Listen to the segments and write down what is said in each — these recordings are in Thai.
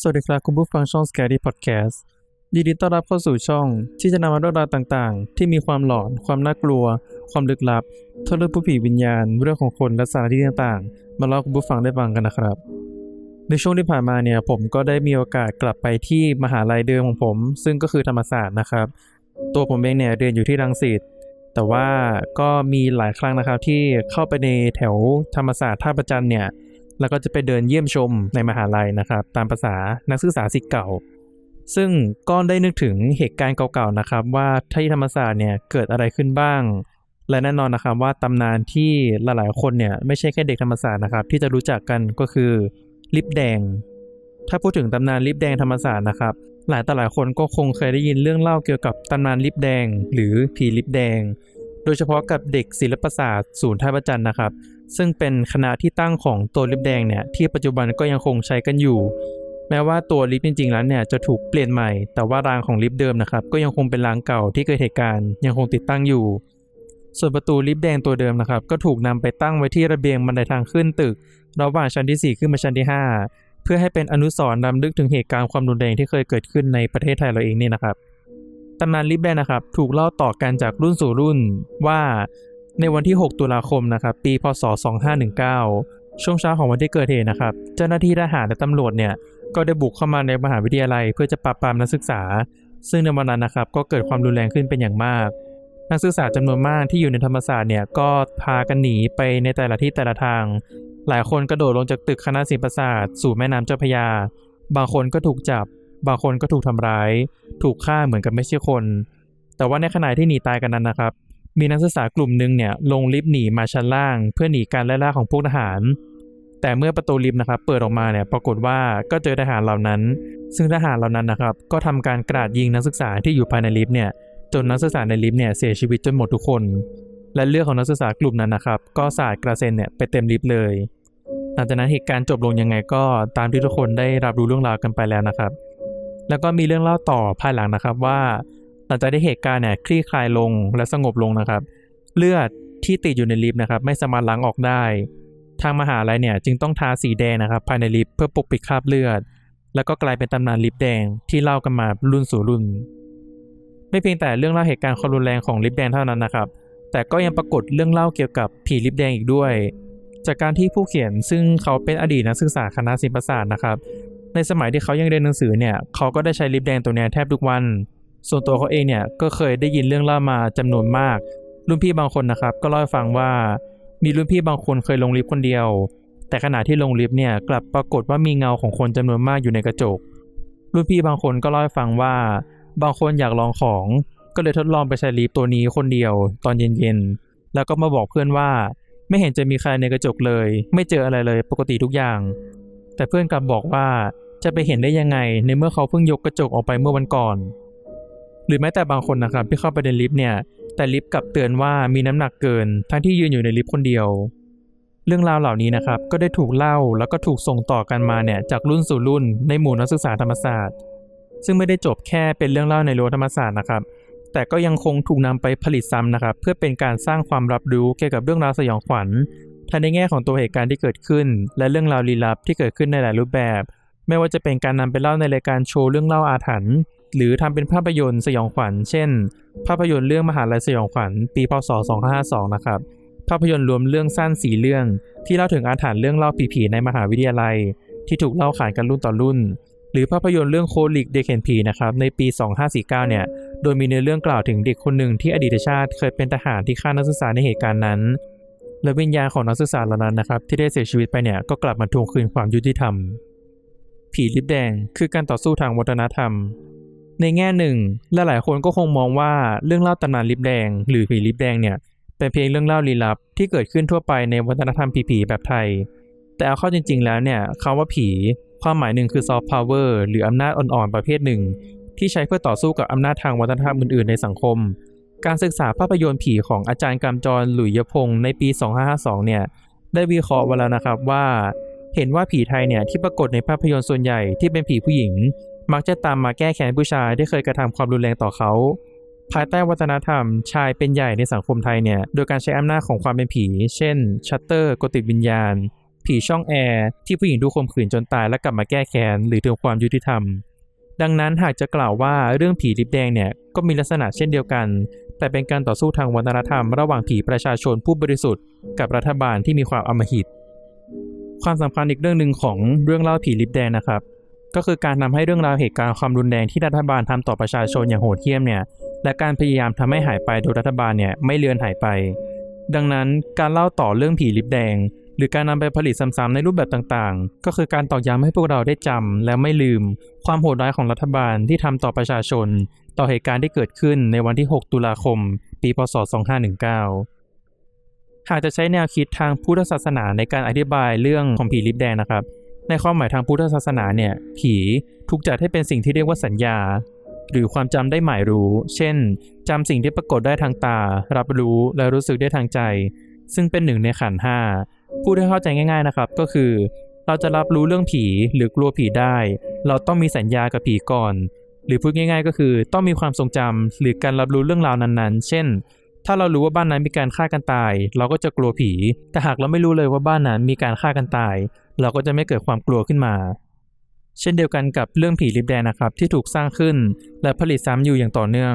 สวัสดีครับคุณผู้ฟังช่อง Scary Podcast ยินดีต้อนรับเข้าสู่ช่อง ที่จะนำมาเรื่องราวต่างๆ ที่มีความหลอน ความน่ากลัว ความลึกลับทั้งเรื่องผู้ผีวิญญาณ เรื่องของคนและสถานที่ต่างๆ มาเล่าคุณผู้ฟังได้ฟังกันนะครับ ในช่วงที่ผ่านมาเนี่ยผมก็ได้มีโอกาสกลับไปที่มหาลัยเดิมของผม ซึ่งก็คือธรรมศาสตร์นะครับ ตัวผมเองเนี่ยเรียนอยู่ที่รังสิตแต่ว่าก็มีหลายครั้งนะครับที่เข้าไปในแถวธรรมศาสตร์ท่าประจันเนี่ย แล้วก็จะไปเดินเยี่ยมชมในมหาลัยนะครับ ตามภาษานักศึกษาศิษย์เก่า ซึ่งก็ได้นึกถึงเหตุการณ์เก่าๆนะครับ ว่าที่ธรรมศาสตร์เนี่ยเกิดอะไรขึ้นบ้าง และแน่นอนนะครับว่าตำนานที่หลายๆคนเนี่ยไม่ใช่แค่เด็กธรรมศาสตร์นะครับ ที่จะรู้จักกันก็คือลิปแดง ถ้าพูดถึงตำนานลิปแดงธรรมศาสตร์นะครับ หลายต่อหลายคนก็คงเคยได้ยินเรื่องเล่าเกี่ยวกับตำนานลิปแดง หรือผีลิปแดง โดยเฉพาะกับเด็กศิลปศาสตร์ศูนย์ท่าประจันนะครับ ซึ่งเป็นคณะที่ตั้งของตัวลิปแดงเนี่ยที่ปัจจุบันก็ยังคงใช้กันอยู่ แม้ว่าตัวลิฟต์จริงๆแล้วเนี่ยจะถูกเปลี่ยนใหม่ แต่ว่ารางของลิฟต์เดิมนะครับก็ยังคงเป็นรางเก่าที่เกิดเหตุการณ์ยังคงติดตั้งอยู่ ส่วนประตูลิฟต์แดงตัวเดิมนะครับก็ถูกนำไปตั้งไว้ที่ระเบียงบันไดทางขึ้นตึก ระหว่างชั้นที่ 4 ขึ้นมาชั้นที่ 5 เพื่อให้เป็นอนุสรณ์นำลึกถึงเหตุการณ์ความรุนแรงที่เคยเกิดขึ้นในประเทศไทยเราเองนี่นะครับตำนานลิฟต์แดงนะครับถูกเล่าต่อกันจากรุ่นสู่รุ่นว่า ในวันที่ 6 ตุลาคมนะครับปีพศ 2519 ช่วงเช้าของวันที่เกิดเหตุนะครับ เจ้าหน้าที่ทหารและตำรวจเนี่ยก็ได้บุกเข้ามาในมหาวิทยาลัย เพื่อจะปราบปรามนักศึกษา ซึ่งในวันนั้นนะครับก็เกิดความรุนแรงขึ้นเป็นอย่างมาก นักศึกษาจำนวนมากที่อยู่ในธรรมศาสตร์เนี่ยก็พากันหนีไปในแต่ละที่แต่ละทาง หลายคนกระโดดลงจากตึกคณะศิลปศาสตร์สู่แม่น้ำเจ้าพระยา บางคนก็ถูกจับ บางคนก็ถูกทำร้าย ถูกฆ่าเหมือนกับไม่ใช่คน แต่ว่าในขณะที่หนีตายกันนั้นนะครับ มีนักศึกษากลุ่มหนึ่งเนี่ยลงลิฟต์หนีมาชั้นล่าง เพื่อหนีการไล่ล่าของพวกทหาร แต่เมื่อประตูลิฟต์นะครับเปิดออกมาเนี่ยปรากฏว่าก็เจอทหารเหล่านั้น ซึ่งทหารเหล่านั้นนะครับก็ทำการกราดยิงนักศึกษาที่อยู่ภายในลิฟต์เนี่ยจนนักศึกษาในลิฟต์เนี่ยเสียชีวิตจนหมดทุกคน และเลือดของนักศึกษากลุ่มนั้นนะครับก็สาดกระเซ็นเนี่ยไปเต็มลิฟต์เลยหลังจากนั้นเหตุการณ์จบลงยังไงก็ตามที่ทุกคนได้รับรู้เรื่องราวกันไปแล้วนะครับ แล้วก็มีเรื่องเล่าต่อภายหลังนะครับว่า หลังจากที่เหตุการณ์เนี่ยคลี่คลายลงและสงบลงนะครับ เลือดที่ติดอยู่ในลิฟต์นะครับ ไม่สามารถล้างออกได้ ทางมหาลัยเนี่ยจึงต้องทาสีแดงนะครับ ภายในลิฟต์เพื่อปกปิดคราบเลือด แล้วก็กลายเป็นตำนานลิฟต์แดงที่เล่ากันมารุ่นสู่รุ่น ไม่เพียงแต่เรื่องเล่าเหตุการณ์ความรุนแรงของลิฟต์แดงเท่านั้นนะครับ แต่ก็ยังปรากฏเรื่องเล่าเกี่ยวกับผีลิฟต์แดงอีกด้วย จากการที่ผู้เขียนซึ่งเขาเป็นอดีตนักศึกษาคณะศิลปศาสตร์นะครับ ในสมัยที่เขายังเรียนหนังสือเนี่ยเขาก็ได้ใช้ลิปแดงตัวนี้แทบทุกวัน ส่วนตัวเขาเองเนี่ยก็เคยได้ยินเรื่องเล่ามาจำนวนมาก รุ่นพี่บางคนนะครับ ก็เล่าให้ฟังว่ามีรุ่นพี่บางคนเคยลงลิฟต์คนเดียว แต่ขณะที่ลงลิฟต์เนี่ยกลับปรากฏว่ามีเงาของคนจำนวนมากอยู่ในกระจก รุ่นพี่บางคนก็เล่าให้ฟังว่า บางคนอยากลองของ ก็เลยทดลองไปใช้ลิฟต์ตัวนี้คนเดียว ตอนเย็นๆแล้วก็มาบอกเพื่อนว่า ไม่เห็นจะมีใครในกระจกเลย ไม่เจออะไรเลยปกติทุกอย่าง แต่เพื่อนกลับบอกว่าจะไปเห็นได้ยังไงในเมื่อเขาเพิ่งยกกระจกออกไปเมื่อวันก่อน หรือแม้แต่บางคนนะครับที่เข้าไปในลิฟต์เนี่ย แต่ลิฟต์กลับเตือนว่ามีน้ำหนักเกิน ทั้งที่ยืนอยู่ในลิฟต์คนเดียว เรื่องราวเหล่านี้นะครับก็ได้ถูกเล่าแล้วก็ถูกส่งต่อกันมาเนี่ยจากรุ่นสู่รุ่นในหมู่นักศึกษาธรรมศาสตร์ ซึ่งไม่ได้จบแค่เป็นเรื่องเล่าในรั้วธรรมศาสตร์นะครับ แต่ก็ยังคงถูกนำไปผลิตซ้ำนะครับ เพื่อเป็นการสร้างความรับรู้เกี่ยวกับเรื่องราวสยองขวัญทั้งในแง่ของตัวเหตุการณ์ที่เกิดขึ้น และเรื่องราวลี้ลับที่เกิดขึ้นในหลายรูปแบบ ไม่ว่าจะเป็นการนำไปเล่าในรายการโชว์เรื่องเล่าอาถรรพ์ หรือทำเป็นภาพยนตร์สยองขวัญ เช่น ภาพยนตร์เรื่องมหาลัยสยองขวัญปีพศ 2552 นะครับ ภาพยนตร์รวมเรื่องสั้นสีเรื่อง ที่เล่าถึงอาถรรพ์เรื่องเล่าผีๆในมหาวิทยาลัย ที่ถูกเล่าขานกันรุ่นต่อรุ่น หรือภาพยนตร์เรื่องโคลิกเด็กเห็นผีนะครับในปี 2549 เนี่ย โดยมีเนื้อเรื่องกล่าวถึงเด็กคนหนึ่งที่อดีตชาติเคยเป็นทหารที่ฆ่านักศึกษาในเหตุการณ์นั้น และวิญญาณของนักศึกษาเหล่านั้นนะครับที่ได้เสียชีวิตไปเนี่ยก็กลับมาทวงคืนความยุติธรรมผีลิปแดงคือการต่อสู้ทางวัฒนธรรม ในแง่หนึ่งลหลายๆคนก็คงมองว่าเรื่องเล่าตำนานลิปแดง หรือผีลิปแดงเนี่ยเป็นเพียงเรื่องเล่าลี้ลับที่เกิดขึ้นทั่วไปในวัฒนธรรมผีๆแบบไทย แต่เอาเข้าจริง ๆ แล้วเนี่ยคำว่าผี ความหมายหนึ่งคือซอฟต์พาวเวอร์หรืออำนาจอ่อนๆประเภทหนึ่ง ที่ใช้เพื่อต่อสู้กับอำนาจทางวัฒนธรรมอื่นๆในสังคม การศึกษาภาพยนตร์ผีของอาจารย์กำจรหลุยยพงศ์ในปี 2552 เนี่ยได้วิเคราะห์ไว้แล้วนะครับว่า เห็นว่าผีไทยเนี่ยที่ปรากฏในภาพยนตร์ส่วนใหญ่ที่เป็นผีผู้หญิง มักจะตามมาแก้แค้นผู้ชายที่เคยกระทำความรุนแรงต่อเขา ภายใต้วัฒนธรรมชายเป็นใหญ่ในสังคมไทยเนี่ย โดยการใช้อำนาจของความเป็นผี เช่น ชัตเตอร์กดติดวิญญาณ ผีช่องแอร์ที่ผู้หญิงถูข่มขืนจนตายและกลับมาแก้แค้นหรือทวงความยุติธรรม ดังนั้นหากจะกล่าวว่าเรื่องผีลิปแดงเนี่ยก็มีลักษณะเช่นเดียวกัน แต่เป็นการต่อสู้ทางวัฒนธรรม ระหว่างผีประชาชนผู้บริสุทธิ์กับรัฐบาลที่มีความอำมหิตความสำคัญอีกเรื่องหนึ่งของเรื่องเล่าผีลิปแดงนะครับ ก็คือการทำให้เรื่องราวเหตุการณ์ความรุนแรงที่รัฐบาลทำต่อประชาชนอย่างโหดเหี้ยมเนี่ยและการพยายามทำให้หายไปโดยรัฐบาลเนี่ยไม่เลือนหายไป ดังนั้นการเล่าต่อเรื่องผีลิปแดง หรือการนำไปผลิตซ้ำๆในรูปแบบต่างๆ ก็คือการตอกย้ำให้พวกเราได้จำและไม่ลืม ความโหดร้ายของรัฐบาลที่ทำต่อประชาชน ต่อเหตุการณ์ที่เกิดขึ้นในวันที่ 6 ตุลาคม ปีพศ 2519 หากจะใช้แนวคิดทางพุทธศาสนาในการอธิบายเรื่องของผีลิปแดงนะครับ ในความหมายทางพุทธศาสนาเนี่ย ผีถูกจัดให้เป็นสิ่งที่เรียกว่าสัญญา หรือความจำได้หมายรู้ เช่นจำสิ่งที่ปรากฏได้ทางตา รับรู้และรู้สึกได้ทางใจ ซึ่งเป็นหนึ่งในขันห้าพูดให้เข้าใจง่าย ๆนะครับ ก็คือ เราจะรับรู้เรื่องผีหรือกลัวผีได้ เราต้องมีสัญญากับผีก่อน หรือพูดง่าย ๆ ก็คือ ต้องมีความทรงจำหรือการรับรู้เรื่องราวนั้นๆ เช่น ถ้าเรารู้ว่าบ้านนั้นมีการฆ่ากันตาย เราก็จะกลัวผี แต่หากเราไม่รู้เลยว่าบ้านนั้นมีการฆ่ากันตาย เราก็จะไม่เกิดความกลัวขึ้นมา เช่นเดียวกันกับเรื่องผีลิปแดงนะครับที่ถูกสร้างขึ้น และผลิตซ้ำอยู่อย่างต่อเนื่อง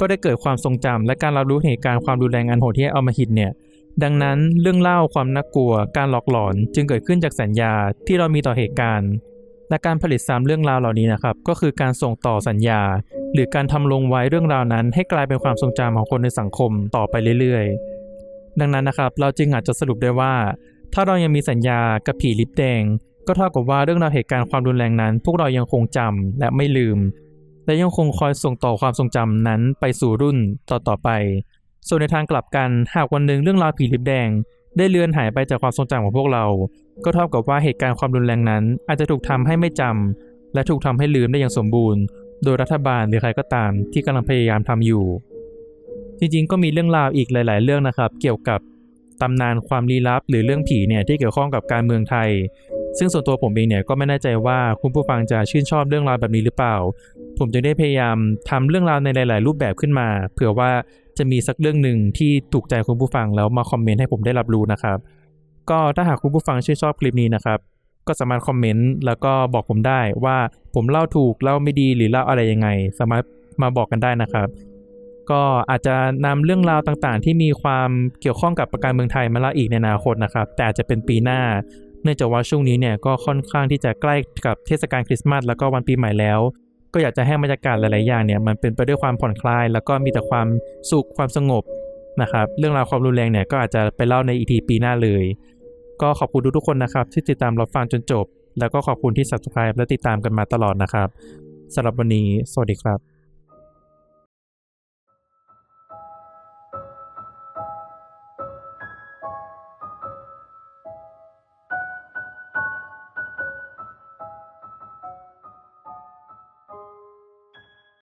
ก็ได้เกิดความทรงจำและการรับรู้เหตุการณ์ความรุนแรงอันโหดที่เอามาหิตเนี่ยดังนั้นเรื่องเล่าความน่ากลัว การหลอกหลอนจึงเกิดขึ้นจากสัญญาที่เรามีต่อเหตุการณ์ และการผลิตซ้ำเรื่องราวเหล่านี้นะครับ ก็คือการส่งต่อสัญญา หรือการทำลงไว้เรื่องราวนั้น ให้กลายเป็นความทรงจำของคนในสังคมต่อไปเรื่อยๆ ดังนั้นนะครับ เราจึงอาจจะสรุปได้ว่า ถ้าเรายังมีสัญญากับผีลิปแดง ก็เท่ากับว่าเรื่องราวเหตุการณ์ความรุนแรงนั้น พวกเรายังคงจำและไม่ลืม และยังคงคอยส่งต่อความทรงจำนั้นไปสู่รุ่นต่อๆไป ส่วนในทางกลับกันหากวันหนึ่งเรื่องราวผีลิปแดง ได้เลือนหายไปจากความทรงจำของพวกเรา ก็เท่ากับว่าเหตุการณ์ความรุนแรงนั้น อาจจะถูกทำให้ไม่จำและถูกทำให้ลืมได้อย่างสมบูรณ์ โดยรัฐบาลหรือใครก็ตามที่กำลังพยายามทำอยู่ จริงๆ ก็มีเรื่องราวอีกหลาย ๆ เรื่องนะครับ เกี่ยวกับตำนานความลี้ลับ หรือเรื่องผีเนี่ยที่เกี่ยวข้องกับการเมืองไทย ซึ่งส่วนตัวผมเองเนี่ยก็ไม่แน่ใจว่าคุณผู้ฟังจะชื่นชอบเรื่องราวแบบนี้หรือเปล่า ผมจึงได้พยายามทำเรื่องราวในหลาย ๆ รูปแบบขึ้นมา เผื่อว่า จะมีสักเรื่องหนึ่งที่ถูกใจคุณผู้ฟังแล้วมาคอมเมนต์ให้ผมได้รับรู้นะครับ ก็ถ้าหากคุณผู้ฟังชื่นชอบคลิปนี้นะครับ ก็สามารถคอมเมนต์แล้วก็บอกผมได้ว่าผมเล่าถูกเล่าไม่ดีหรือเล่าอะไรยังไง สามารถมาบอกกันได้นะครับ ก็อาจจะนำเรื่องราวต่างๆ ที่มีความเกี่ยวข้องกับประการเมืองไทยมาเล่าอีกในอนาคตนะครับ แต่อาจจะเป็นปีหน้า เนื่องจากว่าช่วงนี้เนี่ยก็ค่อนข้างที่จะใกล้กับเทศกาลคริสต์มาสแล้วก็วันปีใหม่แล้ว ก็อยากจะให้บรรยากาศหลาย ๆ อย่างเนี่ยมันเป็นไปด้วยความผ่อนคลาย แล้วก็มีแต่ความสุขความสงบนะครับ เรื่องราวความรุนแรงเนี่ยก็อาจจะไปเล่าในอีทีปีหน้าเลย ก็ขอบคุณทุกๆคนนะครับ ที่ติดตามรับฟังจนจบ แล้วก็ขอบคุณที่ subscribe และติดตามกันมาตลอดนะครับสำหรับวันนี้ สวัสดีครับ